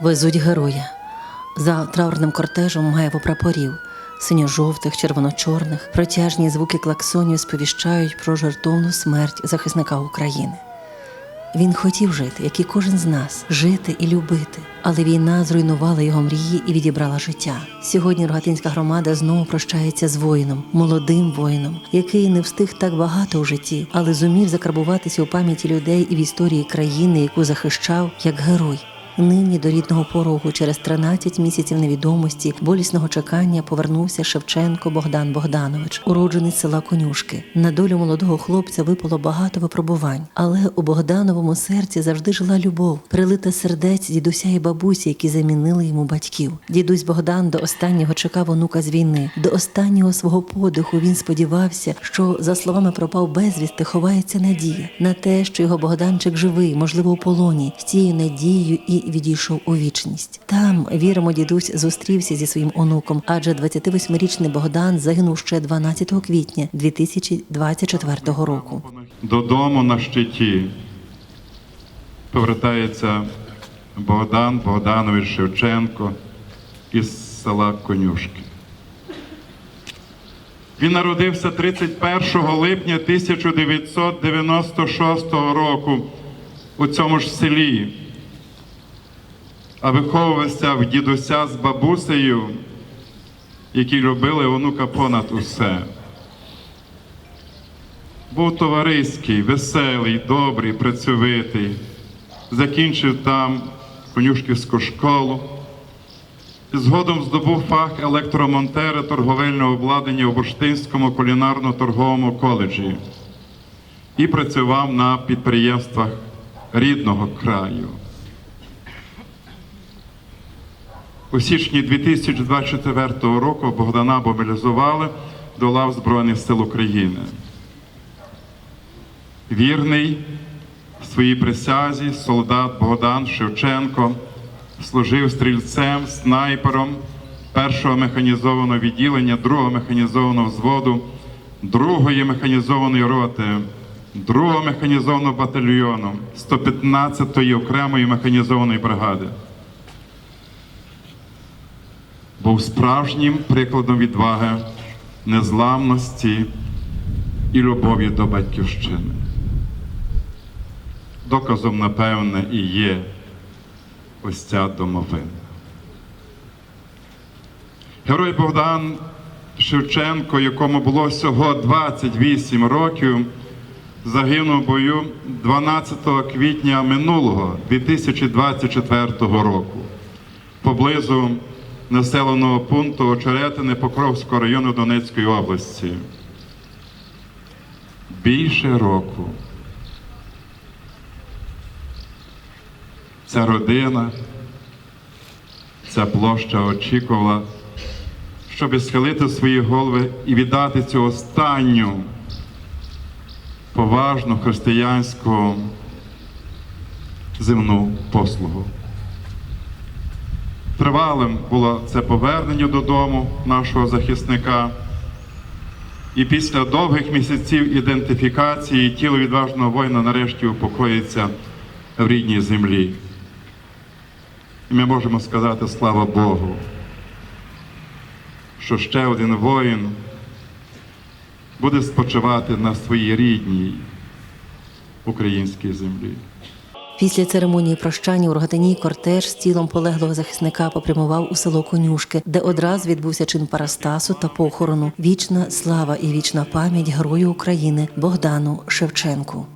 Везуть героя. За траурним кортежем маєво прапорів, синьо-жовтих, червоно-чорних, протяжні звуки клаксонів сповіщають про жертовну смерть захисника України. Він хотів жити, як і кожен з нас, жити і любити. Але війна зруйнувала його мрії і відібрала життя. Сьогодні Рогатинська громада знову прощається з воїном, молодим воїном, який не встиг так багато у житті, але зумів закарбуватися у пам'яті людей і в історії країни, яку захищав як герой. Нині до рідного порогу через 13 місяців невідомості, болісного чекання повернувся Шевченко Богдан Богданович, уроджений села Конюшки. На долю молодого хлопця випало багато випробувань, але у Богдановому серці завжди жила любов, прилита сердець дідуся і бабусі, які замінили йому батьків. Дідусь Богдан до останнього чекав онука з війни. До останнього свого подиху він сподівався, що за словами пропав безвісти, ховається надія на те, що його Богданчик живий, можливо, у полоні. З цією надією і відійшов у вічність. Там віримо, дідусь зустрівся зі своїм онуком, адже 28-річний Богдан загинув ще 12 квітня 2024 року. Додому на щиті повертається Богдан Богданович Шевченко із села Конюшки. Він народився 31 липня 1996 року у цьому ж селі, а виховувався в дідуся з бабусею, які любили онука понад усе. Був товариський, веселий, добрий, працьовитий. Закінчив там конюшківську школу. Згодом здобув фах електромонтера торговельного обладнання у Бурштинському кулінарно-торговому коледжі і працював на підприємствах рідного краю. У січні 2024 року Богдана мобілізували до лав Збройних сил України вірний своїй присязі солдат Богдан Шевченко служив стрільцем, снайпером першого механізованого відділення, другого механізованого взводу, другої механізованої роти, другого механізованого батальйону 115-ї окремої механізованої бригади. Був справжнім прикладом відваги, незламності і любові до батьківщини. Доказом, напевне, і є ось ця домовина. Герой Богдан Шевченко, якому було всього 28 років, загинув у бою 12 квітня минулого 2024 року поблизу населеного пункту Очеретини Покровського району Донецької області. Більше року ця родина, ця площа очікувала, щоб схилити свої голови і віддати цю останню поважну християнську земну послугу. Тривалим було це повернення додому нашого захисника. І після довгих місяців ідентифікації тіло відважного воїна нарешті упокоїться в рідній землі. І ми можемо сказати слава Богу, що ще один воїн буде спочивати на своїй рідній українській землі. Після церемонії прощання у Рогатині кортеж з тілом полеглого захисника попрямував у село Конюшки, де одразу відбувся чин парастасу та похорону. Вічна слава і вічна пам'ять герою України Богдану Шевченку.